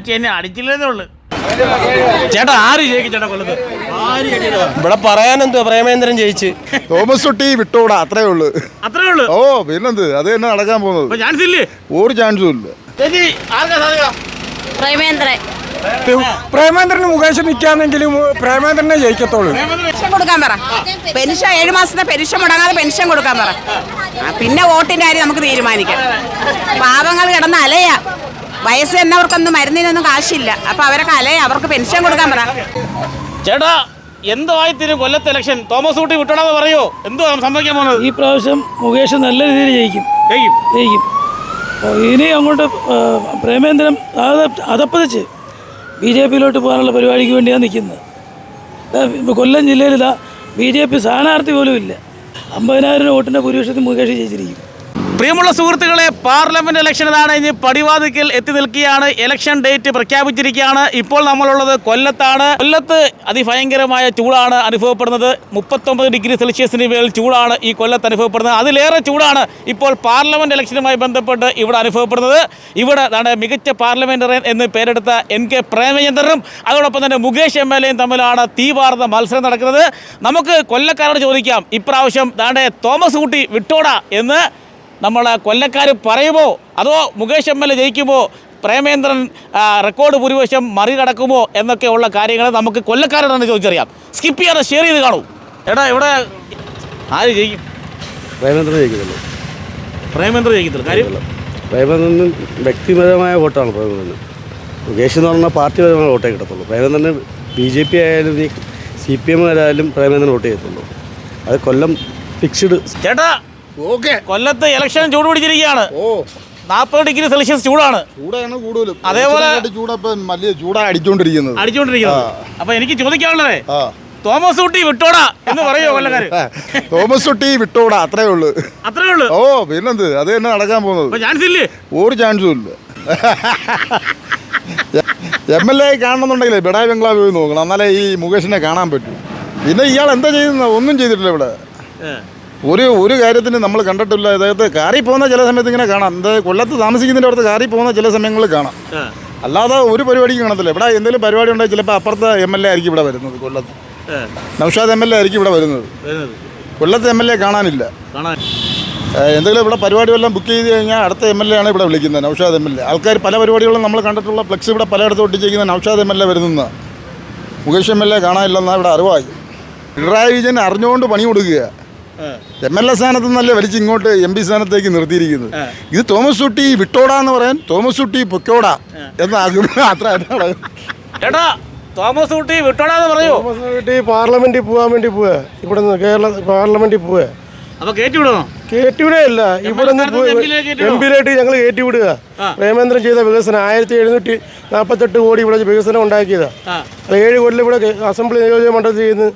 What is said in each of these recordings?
അമ്മച്ചി എന്നെ അടിച്ചില്ലെന്നേ ഉള്ളു. ചേട്ടാ ആര് ജയിക്കും ചേട്ടാ കൊല്ലത്ത്? ഇവിടെ പറയാനെന്തോ പ്രേമേന്ദ്രൻ ജയിച്ച്. തോമസ് കുട്ടി വിട്ടോടാ അത്രേ ഉള്ളു. അത്രേ ഉള്ളു? ഓ പിന്നെന്ത്? അത് തന്നെ നടക്കാൻ പോകുന്നത്. ചാൻസ് ഇല്ലേ? ഒരു ചാൻസും ഇല്ല. ചേച്ചി ആർക്കാ സാധ്യത? പ്രേമേന്ദ്രൻ. പ്രേമേന്ദ്രന് മുകേഷ് നിൽക്കാന്നെങ്കിലും പ്രേമേന്ദ്രനെ ജയിക്കത്തോളൂ. പെൻഷൻ കൊടുക്കാൻ പറ. പെൻഷൻ ഏഴ് മാസത്തെ പെൻഷൻ മുടങ്ങാതെ പെൻഷൻ കൊടുക്കാൻ പറ. പിന്നെ വോട്ടിന്റെ കാര്യം നമുക്ക് തീരുമാനിക്കാം. പാവങ്ങൾ കിടന്ന് അലയാ. വയസ്സ് എന്നവർക്കൊന്നും മരുന്നിനൊന്നും കാശില്ല. അപ്പൊ അവരൊക്കെ അലയാ അവർക്ക് പെൻഷൻ കൊടുക്കാൻ പറ. ചേട്ടാ എന്തോ ആയിത്തീരും കൊല്ലത്തെ ഇലക്ഷൻ തോമസ് കൂട്ടി വിട്ടണമെന്ന് പറയോ. എന്തോ സംഭവിക്കാൻ പോകുന്നത് ഈ പ്രാവശ്യം മുകേഷ് നല്ല രീതിയിൽ ജയിക്കും. ജയിക്കും. ജയിക്കും. ഇനി അങ്ങോട്ട് പ്രേമേന്ദ്രൻ അത് അതപ്പതിച്ച് ബി ജെ പിയിലോട്ട് പോകാനുള്ള പരിപാടിക്ക് വേണ്ടിയാണ് നിൽക്കുന്നത്. കൊല്ലം ജില്ലയിൽ ഇതാ ബി ജെ പി സ്ഥാനാർത്ഥി പോലും ഇല്ല. അമ്പതിനായിരം വോട്ടിന്റെ ഭൂരിപക്ഷത്തിൽ മുകേഷ് ജയിച്ചിരിക്കും. പ്രിയമുള്ള സുഹൃത്തുക്കളെ പാർലമെന്റ് ഇലക്ഷൻ ഇതാണ്. ഇനി പടിവാതിക്കൽ എത്തി നിൽക്കുകയാണ്. ഇലക്ഷൻ ഡേറ്റ് പ്രഖ്യാപിച്ചിരിക്കുകയാണ്. ഇപ്പോൾ നമ്മളുള്ളത് കൊല്ലത്താണ്. കൊല്ലത്ത് അതിഭയങ്കരമായ ചൂടാണ് അനുഭവപ്പെടുന്നത്. മുപ്പത്തൊമ്പത് ഡിഗ്രി സെൽഷ്യസിന് മേൽ ചൂടാണ് ഈ കൊല്ലത്ത് അനുഭവപ്പെടുന്നത്. അതിലേറെ ചൂടാണ് ഇപ്പോൾ പാർലമെന്റ് ഇലക്ഷനുമായി ബന്ധപ്പെട്ട് ഇവിടെ അനുഭവപ്പെടുന്നത്. ഇവിടെ അതാണ് മികച്ച പാർലമെന്ററിയൻ എന്ന് പേരെടുത്ത എൻ കെ പ്രേമചന്ദ്രനും അതോടൊപ്പം തന്നെ മുകേഷ് എം എൽ എയും തമ്മിലാണ് തീവാർന്ന മത്സരം നടക്കുന്നത്. നമുക്ക് കൊല്ലക്കാരോട് ചോദിക്കാം. ഇപ്രാവശ്യം ദാണ്ടെ തോമസ് കുട്ടി വിട്ടോടാ എന്ന് നമ്മൾ കൊല്ലക്കാർ പറയുമോ? അതോ മുകേഷ് എം എൽ എ ജയിക്കുമോ? പ്രേമേന്ദ്രൻ റെക്കോർഡ് ഭൂരിപക്ഷം മറികടക്കുമോ? എന്നൊക്കെയുള്ള കാര്യങ്ങൾ നമുക്ക് കൊല്ലക്കാരോടാണ് ചോദിച്ചറിയാം. സ്കിപ്പ് ചെയ്യാതെ ഷെയർ ചെയ്ത് കാണൂ. എടാ ഇവിടെ ആര് ജയിക്കും? പ്രേമേന്ദ്രൻ ജയിക്കത്തുള്ളൂ പ്രേമേന്ദ്രൻ ജയിക്കത്തില്ല. കാര്യം? പ്രേമേന്ദ്രൻ വ്യക്തിപരമായ വോട്ടാണ് പ്രേമേന്ദ്രൻ മുകേഷ് എന്ന് പറഞ്ഞാൽ പാർട്ടിപരമായ വോട്ടേ കിട്ടത്തുള്ളൂ. പ്രേമേന്ദ്രന് ബി ജെ പി ആയാലും സി പി എം ആയാലും പ്രേമേന്ദ്രൻ വോട്ട് ചെയ്യത്തുള്ളൂ. അത് കൊല്ലം ഫിക്സ്ഡ് ചേട്ടാ ഓക്കെ. കൊല്ലത്ത് ഇലക്ഷൻ ചൂട് പിടിച്ചിരിക്കുകയാണ്. ഓ. നാൽപ്പത് ഡിഗ്രി സെൽഷ്യസ് ചൂടാണ്. ചൂടാണ് കൂടുതലും. അതേപോലെ- ഇതിനെക്കാട്ടി ചൂടപ്പം വലിയ ചൂടാ അടിച്ചോണ്ടിരിക്കുന്നത്. അപ്പൊ എനിക്ക് ചോദിക്കാനുള്ളതേ തോമസ് കുട്ടി വിട്ടോടാ എന്ന് പറയോ കൊല്ലക്കാര്? തോമസ് കുട്ടി വിട്ടോടാ അത്രേ ഉള്ളൂ. അത്രേ ഉള്ളൂ? ഓ പിന്നെന്ത്? അത് തന്നെ നടക്കാൻ പോകുന്നത്. ചാൻസ് ഇല്ലേ? ഒരു ചാൻസും ഇല്ല. എം എൽ എ കാണണമെന്നുണ്ടെങ്കിലേ ബിടായി ബംഗ്ലാവ് പോയി നോക്കണം. എന്നാലേ ഈ മുകേഷിനെ കാണാൻ പറ്റൂ. പിന്നെ ഇയാൾ എന്താ ചെയ്യുന്നത്? ഒന്നും ചെയ്തിട്ടില്ല ഇവിടെ. ഒരു ഒരു കാര്യത്തിന് നമ്മൾ കണ്ടിട്ടില്ല. അതായത് കാറി പോകുന്ന ചില സമയത്ത് ഇങ്ങനെ കാണാം. എന്താ കൊല്ലത്ത് താമസിക്കുന്നതിന്റെ അടുത്ത് കാറി പോകുന്ന ചില സമയങ്ങളിൽ കാണാം. അല്ലാതെ ഒരു പരിപാടിക്കും കാണത്തില്ല. ഇവിടെ എന്തെങ്കിലും പരിപാടി ഉണ്ടെങ്കിൽ ചിലപ്പോൾ അപ്പുറത്തെ എം എൽ എ ആയിരിക്കും ഇവിടെ വരുന്നത് കൊല്ലത്ത്. നൗഷാദ് എം എൽ എ ആയിരിക്കും ഇവിടെ വരുന്നത്. കൊല്ലത്ത് എം എൽ എ കാണാനില്ല. എന്തെങ്കിലും ഇവിടെ പരിപാടി വല്ലതും ബുക്ക് ചെയ്ത് കഴിഞ്ഞാൽ അടുത്ത എം എൽ എ ആണ് ഇവിടെ വിളിക്കുന്നത് നൗഷാദ് എം എൽ എ ആൾക്കാർ പല പരിപാടികളും നമ്മൾ കണ്ടിട്ടുള്ള ഫ്ലെക്സ് ഇവിടെ പലയിടത്തും ഒട്ടിച്ചിരിക്കുന്ന നൗഷാദ് എം എൽ എ വരുന്ന മുകേഷ് എം എൽ എ കാണാനില്ലെന്നാണ് ഇവിടെ അറിവായി. പിണറായി വിജയൻ അറിഞ്ഞുകൊണ്ട് പണി കൊടുക്കുക എം എൽ എ സ്ഥാനത്ത് നിന്നല്ലേ വലിച്ച് ഇങ്ങോട്ട് എം പി സ്ഥാനത്തേക്ക് നിർത്തിയിരിക്കുന്നത്. ഇത് തോമസ് കുട്ടി വിട്ടോടാ എന്ന് പറയാൻ തോമസ് കുട്ടി പൊക്കോടാ എന്നാകും അത്ര ചേട്ടാ തോമസ് കുട്ടി വിട്ടോടാന്ന് പറയൂ. വേണ്ടി പാർലമെന്റിൽ പോകാൻ വേണ്ടി പോവുക ഇവിടെ നിന്ന് കേരള പാർലമെന്റിൽ പോവുക അപ്പൊ കയറ്റി വിടണോ കയറ്റിവിടുകയല്ല ഇവിടെ എംപിയിലായിട്ട് ഞങ്ങൾ കേട്ടിവിടുക പ്രേമേന്ദ്രൻ ചെയ്ത വികസനം ആയിരത്തി എഴുന്നൂറ്റി നാൽപ്പത്തെട്ട് കോടി ഇവിടെ വികസനം ഉണ്ടാക്കിയതാ. അത് ഏഴ് കൊല്ലം ഇവിടെ അസംബ്ലി നിയോജക മണ്ഡലത്തിൽ നിന്ന്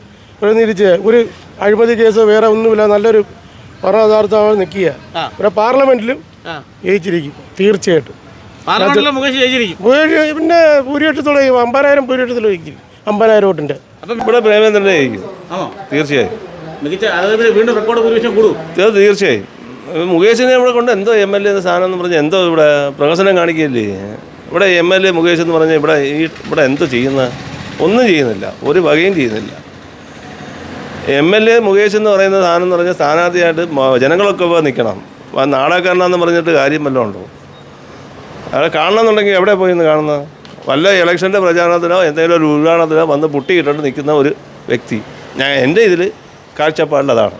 പ്രതിനിധീകരിച്ച് ഒരു അഴിമതി കേസ് വേറെ ഒന്നുമില്ല നല്ലൊരു ഭരണയഥാർത്ഥം നിൽക്കുക. ഇവിടെ പാർലമെന്റിലും ജയിച്ചിരിക്കും തീർച്ചയായിട്ടും. പിന്നെ ഭൂരിപക്ഷത്തോടെ അമ്പതിനായിരം ഭൂരിപക്ഷത്തിൽ ജയിക്കും അമ്പതിനായിരം വോട്ടിന്റെ. ഇവിടെ പ്രേമേന്ദ്രനെ ജയിക്കും. തീർച്ചയായും. മികച്ച അതായത് വീണ്ടും റെക്കോർഡ് ഭൂരിപക്ഷം കൂടും. തീർ- തീർച്ചയായും. മുകേഷിനെ ഇവിടെ കൊണ്ട് എന്തോ എം എൽ എ എന്ന സ്ഥാനം എന്ന് പറഞ്ഞാൽ എന്തോ ഇവിടെ പ്രഹസനം കാണിക്കില്ലേ ഇവിടെ എം എൽ എ മുകേഷ് എന്ന് പറഞ്ഞാൽ ഇവിടെ ഈ ഇവിടെ എന്തോ ചെയ്യുന്ന ഒന്നും ചെയ്യുന്നില്ല. ഒരു വകയും ചെയ്യുന്നില്ല. എം എൽ എ മുകേഷ് എന്ന് പറയുന്ന സാധനം എന്ന് പറഞ്ഞാൽ സ്ഥാനാർത്ഥിയായിട്ട് ജനങ്ങളൊക്കെ പോയി നിൽക്കണം. ആ നാടകക്കാരനാന്ന് പറഞ്ഞിട്ട് കാര്യം വല്ലതും ഉണ്ടോ? അവിടെ കാണണമെന്നുണ്ടെങ്കിൽ എവിടെ പോയി നിന്ന് കാണുന്നത്? വല്ല ഇലക്ഷന്റെ പ്രചാരണത്തിനോ എന്തെങ്കിലും ഒരു ഉദ്ഘാടനത്തിനോ വന്ന് പൊട്ടിയിട്ടിട്ട് നിൽക്കുന്ന ഒരു വ്യക്തി. ഞാൻ എന്റെ ഇതിൽ കാഴ്ചപ്പാടിലതാണ്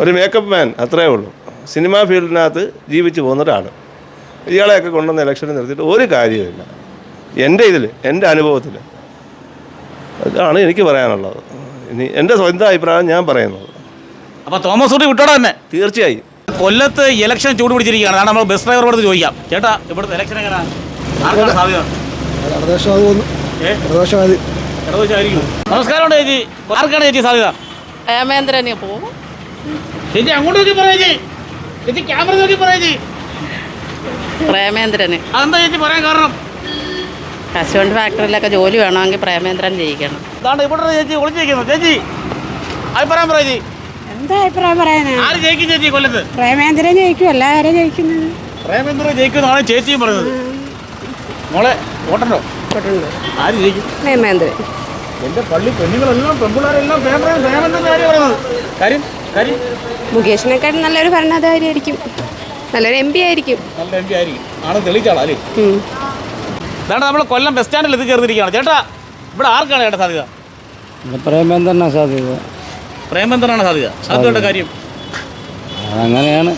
ഒരു മേക്കപ്പ് മാൻ അത്രേ ഉള്ളൂ. സിനിമാ ഫീൽഡിനകത്ത് ജീവിച്ച് പോകുന്ന ഒരാൾ. ഇയാളെയൊക്കെ കൊണ്ടുവന്ന് ഇലക്ഷന് നിർത്തിയിട്ട് ഒരു കാര്യവുമില്ല. എന്റെ ഇതിൽ എന്റെ അനുഭവത്തിൽ. അതാണ് എനിക്ക് പറയാനുള്ളത്. ഇനി എന്റെ സ്വന്തം അഭിപ്രായം? ഞാൻ പറയുന്നത്. അപ്പോൾ തോമസ് കുട്ടി വിട്ടോ തന്നെ. തീർച്ചയായും. കൊല്ലത്ത് ഇലക്ഷൻ ചൂട് പിടിച്ചിരിക്കുകയാണ്. അതാണ് നമ്മൾ ബസ് ഡ്രൈവറോട് ചോദിക്കാം. ചേട്ടാ ഇവിടുത്തെ ഇലക്ഷൻ എങ്ങനെയാ ആർക്കാണ് സാധ്യത? ഏ? ഇടതുപക്ഷമായിരിക്കും. നമസ്കാരം ചേച്ചി. ആർക്കാണ് ചേച്ചി സാധ്യത? പ്രേമേന്ദ്രന് പോകും ചേച്ചി അങ്ങോട്ട് നോക്കി പറയാ ചേച്ചി. ചേച്ചി ക്യാമറ നോക്കി പറയാ ചേച്ചി. പ്രേമേന്ദ്രന് അതെന്താ ചേച്ചി പറയാൻ കാരണം? കശുവണ്ടി ഫാക്ടറിയിലൊക്കെ ജോലി വേണമെങ്കിൽ പ്രേമേന്ദ്രൻ ജയിക്കണം. അതാണ് ഇവിടെ ചേച്ചി ഒളിച്ചിരിക്കുന്നു ചേച്ചി അഭിപ്രായം പറയാ ചേച്ചി. എന്താ അഭിപ്രായം പറയാനാ? ആര് ജയിക്കും ചേച്ചി കൊല്ലത്ത്? പ്രേമേന്ദ്രൻ ജയിക്കും എല്ലാവരും ജയിക്കുന്നത് പ്രേമേന്ദ്രൻ ജയിക്കുന്നതാണ് ചേച്ചിയും പറയുന്നത്. മോളെ ഓട്ടണ്ടോ ആര് ജയിക്കും? പ്രേമേന്ദ്രൻ. എന്റെ പള്ളി പെണ്ണുങ്ങളെല്ലാം പെൺപിള്ളേരെല്ലാം ആര് പറയുന്നത്? കാര്യം കാര്യം? മുകേഷിനെക്കാട്ടും നല്ലൊരു ഭരണാധികാരിയായിരിക്കും. നല്ലൊരു എം പി ആയിരിക്കും. നല്ല എം പി ആയിരിക്കും. ആണ് തെളിയിച്ചാളാ അല്ലേ? ഇതാണ് നമ്മൾ കൊല്ലം ബസ് സ്റ്റാൻഡിൽ എത്തിച്ചേർന്നിരിക്കുകയാണ് ചേട്ടാ ഇവിടെ ആർക്കാണ് ചേട്ടാ സാധ്യത? പ്രേമേന്ദ്രനാ സാധ്യത. പ്രേമേന്ദ്രനാണ് സാധ്യത. അതുകൊണ്ട് കാര്യം. അങ്ങനെയാണ്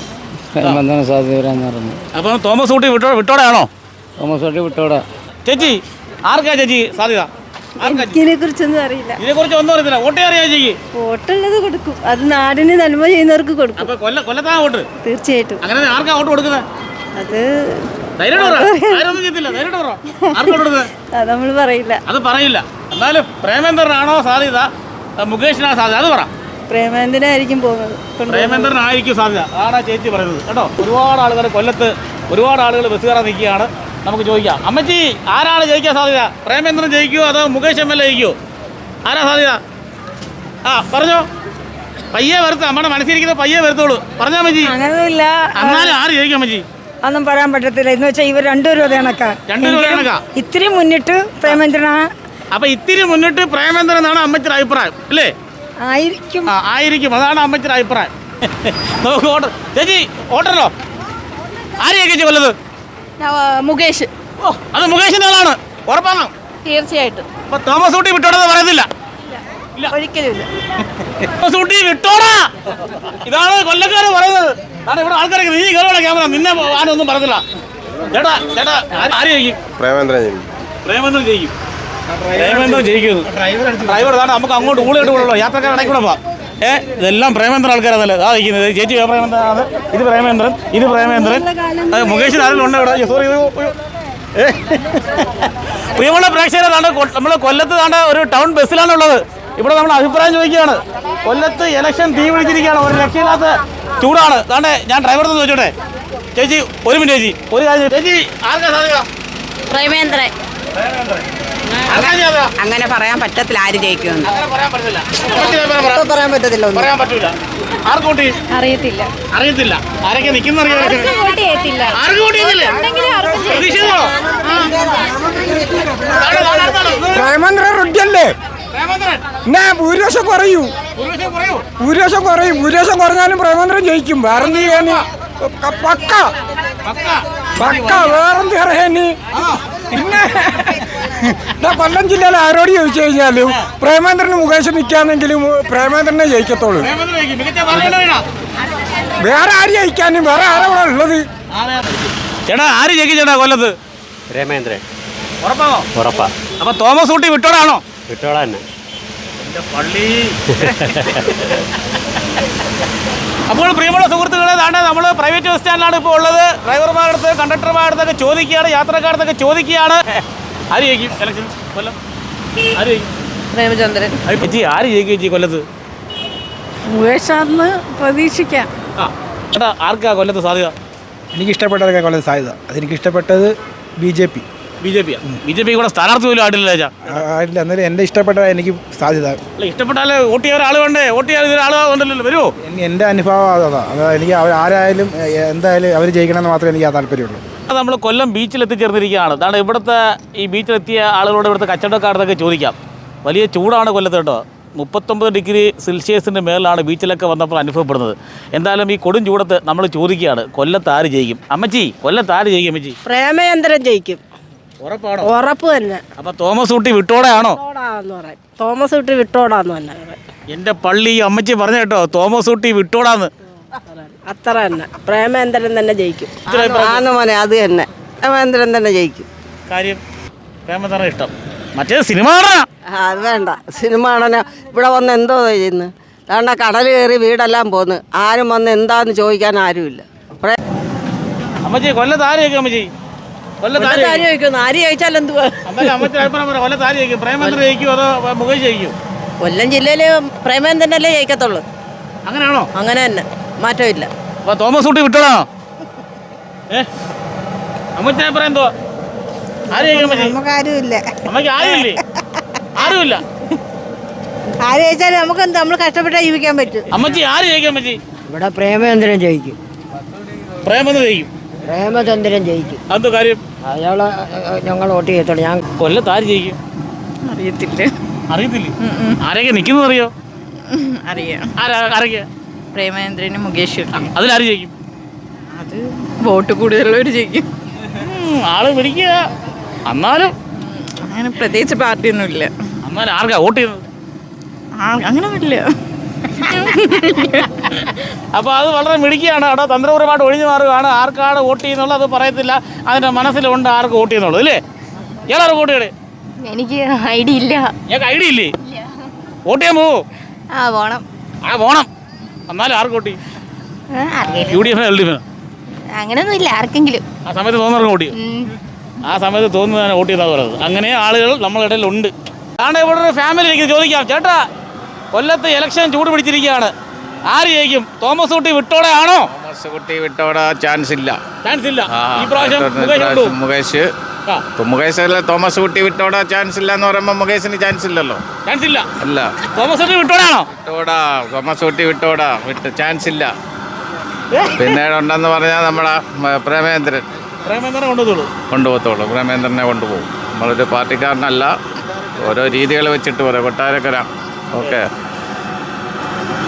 പ്രേമേന്ദ്രന സാധ്യത വരാന്ന് അപ്പം തോമസ് ഊട്ടി വിട്ടോ വിട്ടോടെയാണോ? തോമസ് ഊട്ടി വിട്ടോടാ. ചേച്ചി ആർക്കാ ചേച്ചി സാധ്യത? ആർക്കാ? ഇതിനെ കുറിച്ചൊന്നും അറിയില്ല. ഇതിനെക്കുറിച്ച് ഒന്നും അറിയത്തില്ല. വോട്ട് അറിയാം ചേച്ചിക്ക് വോട്ടുള്ളത് കൊടുക്കും. അത് നാടിന് നന്മ ചെയ്യുന്നവർക്ക് കൊടുക്കും. തീർച്ചയായിട്ടും. അങ്ങനെ ആർക്കാ വോട്ട് കൊടുക്കുന്നത്? അത് അത്. നമ്മൾ പറയില്ല. അത് പറയില്ല. എന്നാലും പ്രേമേന്ദ്രനാണോ സാധ്യത? മുകേഷിനാണോ സാധ്യത? അത് പറ. പ്രേമേന്ദ്രനായിരിക്കും പോകുന്നത്. പ്രേമേന്ദ്രനായിരിക്കും സാധ്യത. അതാണ് ചേച്ചി പറയുന്നത്. കേട്ടോ? ഒരുപാട് ആളുകൾ കൊല്ലത്ത് ഒരുപാട് ആളുകൾ ബസ് കയറാൻ നിൽക്കുകയാണ്. നമുക്ക് ചോദിക്കാം. അമ്മച്ചി ആരാണ് ജയിക്കാൻ സാധ്യത? പ്രേമേന്ദ്രൻ ജയിക്കുമോ അതോ മുകേഷ് എം എൽ എ ജയിക്കുമോ ആരാ സാധ്യത? ആ പറഞ്ഞോ. പയ്യെ വരുത്ത. നമ്മുടെ മനസ്സിരിക്കുന്ന പയ്യെ വരുത്തോളൂ. പറഞ്ഞാ അമ്മച്ചി. അങ്ങനെയൊന്നുമില്ല. എന്നാലും ആര് ജയിക്കും അമ്മച്ചി? ഒന്നും പറയാൻ പറ്റത്തില്ല. എന്ന് വെച്ചാൽ ഇവർ രണ്ടുപേരും അതേ കണക്കാ. രണ്ടുപേരും ഒരേ കണക്കാ? ഇത്തിരി മുന്നിട്ട് പ്രേമേന്ദ്രനാ. അപ്പൊ ഇത്തിരി മുന്നിട്ട് പ്രേമേന്ദ്രൻ എന്നാണ് അമ്മച്ചിയുടെ അഭിപ്രായം അല്ലേ? ആയിരിക്കും. ആ ആയിരിക്കും. അതാണ് അമ്മച്ചിയുടെ അഭിപ്രായം. നമുക്ക് ഓർഡർ. ചേച്ചി ഓർഡറല്ലോ ആരെയാ ചേച്ചി വല്ലത്? മുകേഷ്. ഓ അത് മുകേഷിന്റെ ആളാണ്. ഉറപ്പാണോ? തീർച്ചയായിട്ടും. അപ്പൊ തോമസ് ഊട്ടി വിട്ടോടെന്ന് പറയുന്നില്ല. ഒരിക്കലും ഊട്ടി വിട്ടോടാ. ഇതാണ് കൊല്ലക്കാര് പറയുന്നത്. ഞാൻ ഇവിടെ ആൾക്കാരൊക്കെ നീ കയറോടെ ക്യാമറ. നിന്നെ ആനൊന്നും പറഞ്ഞില്ല. ചേട്ടാ ചേട്ടാ ആര് ജയിക്കും? പ്രേമേന്ദ്രൻ പ്രേമേന്ദ്രൻ ജയിക്കും. പ്രേമേന്ദ്രൻ ജയിക്കുന്നു ഡ്രൈവർ അതാണ് നമുക്ക് അങ്ങോട്ട് ഊളിയിട്ട് വിടുള്ളൂ യാത്രക്കാരുടെ കൂടെ പോവാം ഏ ഇതെല്ലാം പ്രേമേന്ദ്രൻ ആൾക്കാരാണല്ലേ അതാ ഇരിക്കുന്നത് ചേച്ചി പ്രേമേന്ദ്രനാണ്. ഇത് പ്രേമേന്ദ്രൻ. ഇത് പ്രേമേന്ദ്രൻ. മുകേഷിന് ആരെങ്കിലും ഉണ്ട് ഇവിടെ? സോറി പ്രിയമുള്ള പ്രേക്ഷകരെ താണ്ട് നമ്മൾ കൊല്ലത്ത് താണ്ട ഒരു ടൗൺ ബസ്സിലാണ് ഉള്ളത് ഇവിടെ നമ്മൾ അഭിപ്രായം ചോദിക്കുകയാണ്. കൊല്ലത്ത് ഇലക്ഷൻ തീ പിടിച്ചിരിക്കുകയാണ് ഒരു രക്ഷയില്ലാത്ത ചൂടാണ്. താണ്ടെ ഞാൻ ഡ്രൈവറോട് ചോദിച്ചോട്ടെ? ചേച്ചി ഒരു മിനിറ്റ് ചേച്ചി. ഒരു കാര്യം ചേച്ചി ആർക്കാ സാധ്യത? പ്രേമേന്ദ്രൻ. അങ്ങനെ പറയാൻ പറ്റത്തില്ല. ആര് ജയിക്കുമെന്ന്. അങ്ങനെ പറയാൻ പറ്റത്തില്ല. പറയാൻ പറ്റൂല? അറിയത്തില്ല. അറിയത്തില്ല. ആരൊക്കെ നിൽക്കുന്ന എന്നാ ഭൂരിപക്ഷം കുറയൂ. ഭൂരിപക്ഷം കുറയും. ഭൂരിപക്ഷം കുറഞ്ഞാലും പ്രേമേന്ദ്രൻ ജയിക്കും. വേറെ എന്ത് ചെയ്യാന് പക്ക. പക്ക. വേറെന്ത് പറയാന് പിന്നെ കൊല്ലം ജില്ലയിൽ ആരോട് ചോദിച്ചു കഴിഞ്ഞാലും പ്രേമേന്ദ്രന് മുകേഷ് നിൽക്കാന്നെങ്കിലും പ്രേമേന്ദ്രനെ ജയിക്കത്തുള്ളൂ. വേറെ ആര് ജയിക്കാനും? വേറെ ആരാ ഇവിടെ ഉള്ളത്? ചേട്ടാ ആര് ജയിക്കും ചേട്ടാ കൊല്ലത്ത്? പ്രേമേന്ദ്രൻ ഉറപ്പാണോ? ഉറപ്പാ. അപ്പൊ തോമസ് കുട്ടി വിട്ടോടാണോ? വിട്ടോടാ തന്നെ അപ്പോൾ പ്രിയമുള്ള സുഹൃത്തുക്കളെ താണ്ടെ നമ്മൾ പ്രൈവറ്റ് ബസ് സ്റ്റാൻഡിലാണ് ഇപ്പോൾ ഉള്ളത്. ഡ്രൈവർമാരുടെ അടുത്ത് കണ്ടക്ടർമാരുടെ അടുത്തൊക്കെ ചോദിക്കുകയാണ് യാത്രക്കാരുടെ അടുത്തൊക്കെ ചോദിക്കുകയാണ് ആര് ജയിക്കും? ഇലക്ഷൻ കൊല്ലം. ആര് ജയിക്കും? പ്രേമചന്ദ്രൻ. ചേച്ചി ആര് ജയിക്കും ചേച്ചി കൊല്ലത്ത്? മുകേഷാന്ന് പ്രതീക്ഷിക്കാം. ആ. ചേട്ടാ ആർക്കാ കൊല്ലത്ത് സാധ്യത? എനിക്ക് ഇഷ്ടപ്പെട്ടതൊക്കെ കൊല്ലത്ത് സാധ്യത. അതെനിക്ക് ഇഷ്ടപ്പെട്ടത് B J P. B J P B J P കൂടെ സ്ഥാനാർത്ഥി പോലും ആയിട്ടില്ല ആയിട്ടില്ല. എന്നാലും എന്റെ ഇഷ്ടപ്പെട്ട എനിക്ക് സാധ്യത. അല്ല ഇഷ്ടപ്പെട്ടാൽ വോട്ട് ചെയ്യാൻ ഒരാൾ വേണ്ടേ? വോട്ട് ചെയ്യാൻ ഒരാൾ ഉണ്ടല്ലോ വരുമോ എന്റെ അനുഭവം അതാ അതാ എനിക്ക് അവർ ആരായാലും എന്തായാലും അവർ ജയിക്കണമെന്ന് മാത്രമേ എനിക്ക് ആ താല്പര്യമുള്ളൂ. നമ്മൾ കൊല്ലം ബീച്ചിൽ എത്തിച്ചേർന്നിരിക്കുകയാണ് അതാണ് ഇവിടുത്തെ ഈ ബീച്ചിലെത്തിയ ആളുകളോട് ഇവിടുത്തെ കച്ചവടക്കാരുടെ ചോദിക്കാം. വലിയ ചൂടാണ് കൊല്ലത്ത് കേട്ടോ. മുപ്പത്തൊമ്പത് ഡിഗ്രി സെൽഷ്യസിന്റെ മേളിലാണ് ബീച്ചിലൊക്കെ വന്നപ്പോൾ അനുഭവപ്പെടുന്നത്. എന്തായാലും ഈ കൊടും ചൂടത്ത് നമ്മൾ ചോദിക്കുകയാണ് കൊല്ലത്ത് ആര് ജയിക്കും? അമ്മച്ചി കൊല്ലത്ത് ആര് ജയിക്കും അമ്മച്ചി? പ്രേമയന്ത്രം ജയിക്കും. ഉറപ്പാണോ? ഉറപ്പ് തന്നെ. അപ്പോൾ തോമസ് കുട്ടി വിട്ടോടെയാണോ വിട്ടോടാന്ന് പറയും. തോമസ് കുട്ടി വിട്ടോടാന്ന് തന്നെ പറയും. എന്റെ പള്ളി അമ്മച്ചി പറഞ്ഞ കേട്ടോ തോമസ് ഊട്ടി വിട്ടോടാന്ന്. അത്ര തന്നെ. പ്രേമേന്ദ്രൻ തന്നെ ജയിക്കും. ആന്ന് മോനെ അത് തന്നെ. പ്രേമേന്ദ്രൻ തന്നെ ജയിക്കും. കാര്യം പ്രേമത്തറ ഇഷ്ടം. മറ്റേ സിനിമ കാണാ. ആ, അത് വേണ്ട. സിനിമ കാണാൻ ഇവിടെ വന്ന് എന്തോ ചെയ്യുന്നു. കാരണം കടൽ കയറി വീടെല്ലാം പോന്ന്. ആരും വന്ന് എന്താന്ന് ചോദിക്കാൻ ആരുമില്ല. പ്രേ- അമ്മച്ചി കൊല്ലത്ത് ആരെയൊക്കെ അമ്മച്ചി? പ്രേമം ചോദിക്കുന്നു ആര് ചോദിച്ചാൽ എന്തുവാ? ജയിക്കും. പ്രേമേന്ദ്രൻ അതോ മുകേഷ് ജയിക്കും? കൊല്ലം പ്രേമേന്ദ്രനല്ലേ ജയിക്കത്തുള്ളൂ. അങ്ങനെയാണോ? അങ്ങനെ തന്നെ. മാറ്റമില്ല. അപ്പൊ തോമസ് അമ്മച്ചി അഭിപ്രായം എന്തോ ആര് ജയിക്കും അമ്മച്ചി? നമുക്ക് ആരുമില്ല അമ്മയ്ക്ക് ആരുമില്ലേ? ആരുമില്ല? ആര് ചോദിച്ചാലും നമുക്ക് എന്താ നമ്മൾ കഷ്ടപ്പെട്ടാൽ ജീവിക്കാൻ പറ്റും. അമ്മച്ചി ആര് ജയിക്കും അമ്മച്ചി? ഇവിടെ പ്രേമേന്ദ്രൻ ജയിക്കും. പ്രേമേന്ദ്രൻ ജയിക്കും. പ്രേമചന്ദ്രൻ ജയിക്കും അതെന്തോ കാര്യം? അയാളെ ഞങ്ങൾ വോട്ട് ചെയ്യത്തുള്ളൂ. ഞാൻ കൊല്ലത്ത് ആര് ജയിക്കും? അറിയത്തില്ല. അറിയത്തില്ല? ആരൊക്കെ നിൽക്കുന്നത് അറിയോ? അറിയാം. ആരാ ആരൊക്കെ? പ്രേമേന്ദ്രനും മുകേഷ് അതിലാര് ജയിക്കും? അത് വോട്ട് കൂടുതലുള്ളവർ ജയിക്കും. ആൾ പിടിക്കുക. എന്നാലും അങ്ങനെ പ്രത്യേകിച്ച് പാർട്ടിയൊന്നുമില്ല. എന്നാലും ആർക്കാ വോട്ട് ചെയ്യുന്നത്? അങ്ങനൊന്നുമില്ല. അപ്പോൾ അത് വളരെ മിടുക്കിയാണ് അവിടെ തന്ത്രപരമായിട്ട് ഒഴിഞ്ഞു മാറുകയാണ്. ആർക്കാണ് വോട്ട് ചെയ്യുന്നുള്ളത് അത് പറയത്തില്ല. അതിന്റെ മനസ്സിലുണ്ട് ആർക്ക് വോട്ട് ചെയ്യുന്നുള്ളൂ അല്ലേ? ഏതാണ് വോട്ട് ചെയ്യണേ? എനിക്ക് ഐഡിയ ഇല്ല. ഞങ്ങൾക്ക് ഐഡിയ ഇല്ലേ? വോട്ട് ചെയ്യാൻ പോവോ? ആ പോണം. ആ പോണം. എന്നാലും ആർക്ക് വോട്ട് ചെയ്യും? യു ഡി എഫിന് എൽ ഡി എഫിന്? അങ്ങനെയൊന്നും ഇല്ല ആർക്കെങ്കിലും. ആ സമയത്ത് തോന്നുന്നവർക്ക് വോട്ട് ചെയ്യും. ആ സമയത്ത് തോന്നുന്നതാണ് വോട്ട് ചെയ്താൽ പറയുന്നത് അങ്ങനെ ആളുകൾ നമ്മളുടെ ഉണ്ട് കാരണം ഇവിടെ ഒരു ഫാമിലി എനിക്ക് ചോദിക്കാം. ചേട്ടാ കൊല്ലത്ത് ഇലക്ഷൻ ചൂട് പിടിച്ചിരിക്കുകയാണ്. ആര് ജയിക്കും? തോമസ് കുട്ടി വിട്ടോടെ ആണോ? തോമസ് കുട്ടി വിട്ടോടെ ചാൻസ് ഇല്ല. ചാൻസ് ഇല്ല. ഈ പ്രാവശ്യം മുകേഷ്. മുകേഷ് അല്ല തോമസ് കുട്ടി വിട്ടോടെ ചാൻസ് ഇല്ല എന്ന് പറയുമ്പോൾ മുകേഷിന് ചാൻസ് ഇല്ലല്ലോ. ചാൻസ് ഇല്ല. അല്ല. തോമസ് കുട്ടി വിട്ടോടാണോ വിട്ടോടാ തോമസ് കുട്ടി വിട്ടോടാ. വിട്ട് ചാൻസ് ഇല്ല. പിന്നെ ഉണ്ടെന്ന് പറഞ്ഞാൽ നമ്മളെ പ്രേമേന്ദ്രൻ. പ്രേമേന്ദ്രനെ കൊണ്ടുപോകത്തുള്ളൂ. പ്രേമേന്ദ്രനെ കൊണ്ടുപോകും. നമ്മളൊരു പാർട്ടിക്കാരനല്ല. ഓരോ രീതികൾ വെച്ചിട്ട് പറയാം കൊട്ടാരക്കര. ഓക്കെ.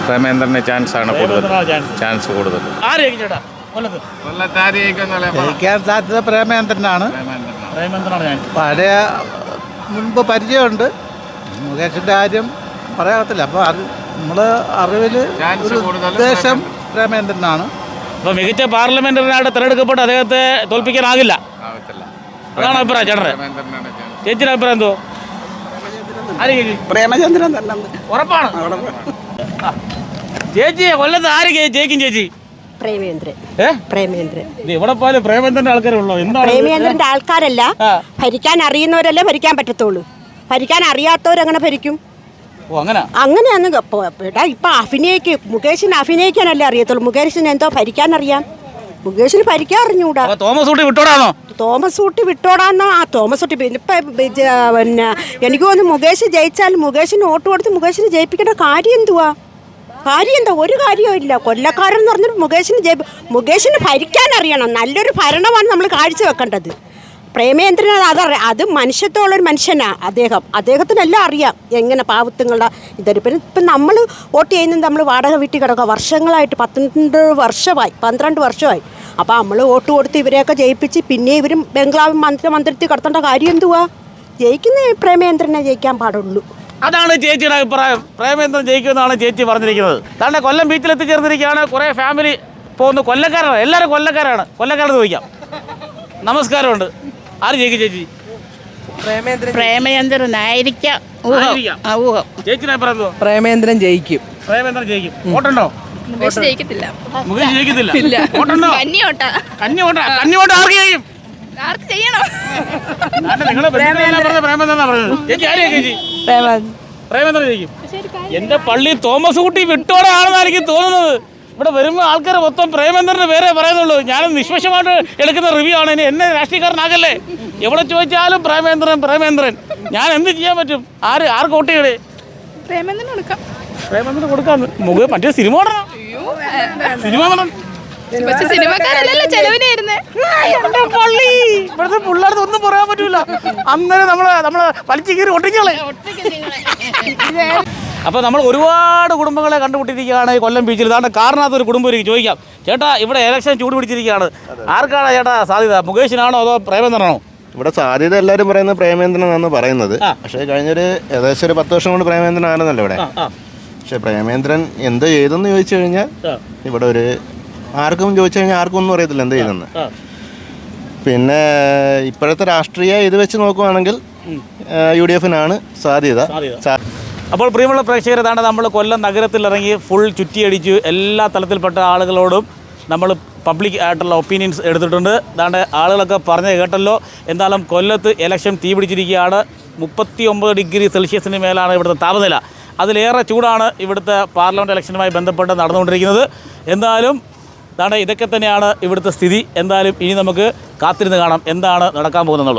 പ്രേമേന്ദ്രന് ചാൻസ് ആണ് കൂടുതൽ. ചാൻസ്. കൂടുതൽ. ജയിക്കാൻ സാധ്യത പ്രേമേന്ദ്രനാണ്. പഴയ മുൻപ് പരിചയമുണ്ട്. മുകേഷിന്റെ കാര്യം പറയാത്തില്ല അപ്പോൾ അത് നമ്മൾ അറിവിൽ ഒരു ഉദ്ദേശം പ്രേമേന്ദ്രനാണ്. അപ്പോൾ മികച്ച പാർലമെന്ററിനായിട്ട് തിരഞ്ഞെടുക്കപ്പെട്ട് അദ്ദേഹത്തെ തോൽപ്പിക്കാനാകില്ല അതാണ് അഭിപ്രായം ചേട്ടൻ ചേച്ചിയുടെ അഭിപ്രായം എന്തോ? പ്രേമചന്ദ്രൻ തന്നെ ഉറപ്പാണ്. ചേച്ചി കൊല്ലത്ത് ആര് ജയി- ജയിക്കും ചേച്ചി? പ്രേമേന്ദ്രൻ പ്രേമേന്ദ്രൻ ഇത് എവിടെ പോയാലും പ്രേമേന്ദ്രന്റെ ആൾക്കാരുള്ളൂ? പ്രേമേന്ദ്രന്റെ ആൾക്കാരല്ല. ഭരിക്കാൻ അറിയുന്നവരല്ലേ ഭരിക്കാൻ പറ്റത്തുള്ളൂ. ഭരിക്കാൻ അറിയാത്തവരങ്ങനെ ഭരിക്കും? അങ്ങനെയാന്ന് ഇപ്പൊ ഇപ്പം അഭിനയിക്കും മുകേഷിന് അഭിനയിക്കാനല്ലേ അറിയത്തുള്ളൂ. മുകേഷിന് എന്തോ ഭരിക്കാൻ അറിയാം. മുകേഷിന് അപ്പൊ തോമസ് ഊട്ടി വിട്ടോടാന്നോ? തോമസ് ഊട്ടി വിട്ടോടാന്നോ? ആ തോമസ് ഊട്ടി പിന്നെ ഇപ്പം പിന്നെ എനിക്ക് തോന്നുന്നു മുകേഷ് ജയിച്ചാൽ മുകേഷിന് വോട്ട് കൊടുത്ത് മുകേഷിന് ജയിപ്പിക്കേണ്ട കാര്യം എന്തുവാ? കാര്യം എന്താ? ഒരു കാര്യവും ഇല്ല. കൊല്ലക്കാരൻ എന്ന് പറഞ്ഞിട്ട് മുകേഷിന് ജയി മുകേഷിന് ഭരിക്കാൻ അറിയണം. നല്ലൊരു ഭരണമാണ് നമ്മൾ കാഴ്ച വെക്കേണ്ടത്. പ്രേമേന്ദ്രൻ അതറിയാം അത് മനുഷ്യത്വമുള്ളൊരു മനുഷ്യനാ അദ്ദേഹം. അദ്ദേഹത്തിനെല്ലാം അറിയാം എങ്ങനെ പാവത്തുങ്ങളുടെ ഇതൊരു. പിന്നെ ഇപ്പം നമ്മൾ വോട്ട് ചെയ്യുന്നത് നമ്മൾ വാടക വീട്ടിൽ കിടക്കുക. വർഷങ്ങളായിട്ട് പന്ത്രണ്ട് വർഷമായി പന്ത്രണ്ട് വർഷമായി. അപ്പോൾ നമ്മൾ വോട്ട് കൊടുത്ത് ഇവരെയൊക്കെ ജയിപ്പിച്ച് പിന്നെ ഇവരും ബംഗ്ലാവ് മന്ത്രി മന്ത്രിത്തിൽ കിടത്തേണ്ട കാര്യം എന്തുവാ? ജയിക്കുന്ന പ്രേമേന്ദ്രനെ ജയിക്കാൻ പാടുള്ളൂ. അതാണ് ചേച്ചിയുടെ അഭിപ്രായം. പ്രേമേന്ദ്രൻ ജയിക്കുമെന്നാണ് ചേച്ചി പറഞ്ഞിരിക്കുന്നത്. താണ്ടെ കൊല്ലം ബീച്ചിൽ എത്തിച്ചേർന്നിരിക്കുകയാണ് കുറേ ഫാമിലി പോകുന്നു. കൊല്ലക്കാരാണ്. എല്ലാവരും കൊല്ലക്കാരാണ്. കൊല്ലക്കാരെന്ന് ചോദിക്കാം. നമസ്കാരമുണ്ട്. ആര് ജയിക്കും ചേച്ചി? ചേച്ചിയുടെ അഭിപ്രായം പ്രേമേന്ദ്രൻ ജയിക്കും. പ്രേമേന്ദ്രൻ ജയിക്കും. വോട്ടുണ്ടോ? മുകേഷ് ജയിക്കത്തില്ല. മുകേഷ് ജയിക്കത്തില്ല. കന്നി കന്നി കന്നി വോട്ട് ആർക്ക് ചെയ്യും ആർക്ക് ചെയ്യണം? നിങ്ങളെ പറഞ്ഞ പ്രേമേന്ദ്രനാ പറഞ്ഞത്. ചേച്ചി ആരെയാ ചേച്ചി? പ്രേമേന്ദ്രൻ ജയിക്കും. എന്റെ പള്ളി തോമസ് കുട്ടി വിട്ടോടാണെന്നാണ് എനിക്ക് തോന്നുന്നത്. ഇവിടെ വരുമ്പോൾ ആൾക്കാർ മൊത്തം പ്രേമേന്ദ്രന്റെ പേരെ പറയുന്നുള്ളൂ. ഞാനും നിഷ്പക്ഷമായിട്ട് എടുക്കുന്ന റിവ്യൂ ആണ്. ഇനി എന്നെ രാഷ്ട്രീയക്കാരനാകല്ലേ എവിടെ ചോദിച്ചാലും പ്രേമേന്ദ്രൻ പ്രേമേന്ദ്രൻ. ഞാൻ എന്ത് ചെയ്യാൻ പറ്റും? ആര് ആർക്ക് വോട്ട് ചെയ്യണേ? പ്രേമേന്ദ്രൻ കൊടുക്കാം. പ്രേമേന്ദ്രൻ കൊടുക്കാന്ന് മുഖ മറ്റേ സിനിമ നടണം സിനിമ നടൻ പക്ഷെ സിനിമക്കാരല്ലല്ലോ ചെലവിനായിരുന്നേ. എന്റെ പള്ളി. ഇവിടുത്തെ പിള്ളേർക്ക് ഒന്നും പറയാൻ പറ്റൂല. അന്നേരം നമ്മളെ നമ്മളെ വലിച്ചു കീറി ഒട്ടിക്കളെ. അപ്പോൾ നമ്മൾ ഒരുപാട് കുടുംബങ്ങളെ കണ്ടുപിട്ടിരിക്കുകയാണ് ഈ കൊല്ലം ബീച്ചിൽ ഇതാണ് കാറിനകത്ത് ഒരു കുടുംബം എനിക്ക് ചോദിക്കാം. ചേട്ടാ ഇവിടെ ഇലക്ഷൻ ചൂട് പിടിച്ചിരിക്കുകയാണ്. ആർക്കാണ് ചേട്ടാ സാധ്യത? മുകേഷിനാണോ അതോ പ്രേമേന്ദ്രനാണോ? ഇവിടെ സാധ്യത എല്ലാവരും പറയുന്നത് പ്രേമേന്ദ്രനാണെന്ന് പറയുന്നത്. പക്ഷേ കഴിഞ്ഞൊരു ഏകദേശം ഒരു പത്ത് വർഷം കൊണ്ട് പ്രേമേന്ദ്രൻ ആണെന്നല്ലോ ഇവിടെ പക്ഷേ പ്രേമേന്ദ്രൻ എന്ത് ചെയ്തെന്ന് ചോദിച്ചു കഴിഞ്ഞാൽ. ഇവിടെ ഒരു ആർക്കും ചോദിച്ചു കഴിഞ്ഞാൽ ആർക്കും ഒന്നും അറിയത്തില്ല എന്ത് ചെയ്തെന്ന് പിന്നെ ഇപ്പോഴത്തെ രാഷ്ട്രീയ ഇത് വെച്ച് നോക്കുവാണെങ്കിൽ യു ഡി എഫിനാണ് സാധ്യത. അപ്പോൾ പ്രിയമുള്ള പ്രേക്ഷകരെ താണ്ട നമ്മൾ കൊല്ലം നഗരത്തിൽ ഇറങ്ങി ഫുൾ ചുറ്റിയടിച്ചു. എല്ലാ തലത്തിൽപ്പെട്ട ആളുകളോടും നമ്മൾ പബ്ലിക് ആയിട്ടുള്ള ഒപ്പീനിയൻസ് എടുത്തിട്ടുണ്ട്. താണ്ട് ആളുകളൊക്കെ പറഞ്ഞ് കേട്ടല്ലോ. എന്തായാലും കൊല്ലത്ത് ഇലക്ഷൻ തീ പിടിച്ചിരിക്കുകയാണ് മുപ്പത്തി ഒമ്പത് ഡിഗ്രി സെൽഷ്യസിന് മേലാണ് ഇവിടുത്തെ താപനില. അതിലേറെ ചൂടാണ് ഇവിടുത്തെ പാർലമെന്റ് ഇലക്ഷനുമായി ബന്ധപ്പെട്ട് നടന്നുകൊണ്ടിരിക്കുന്നത്. എന്തായാലും താണ്ടെ ഇതൊക്കെ തന്നെയാണ് ഇവിടുത്തെ സ്ഥിതി. എന്തായാലും ഇനി നമുക്ക് കാത്തിരുന്ന് കാണാം. എന്താണ് നടക്കാൻ പോകുന്നത്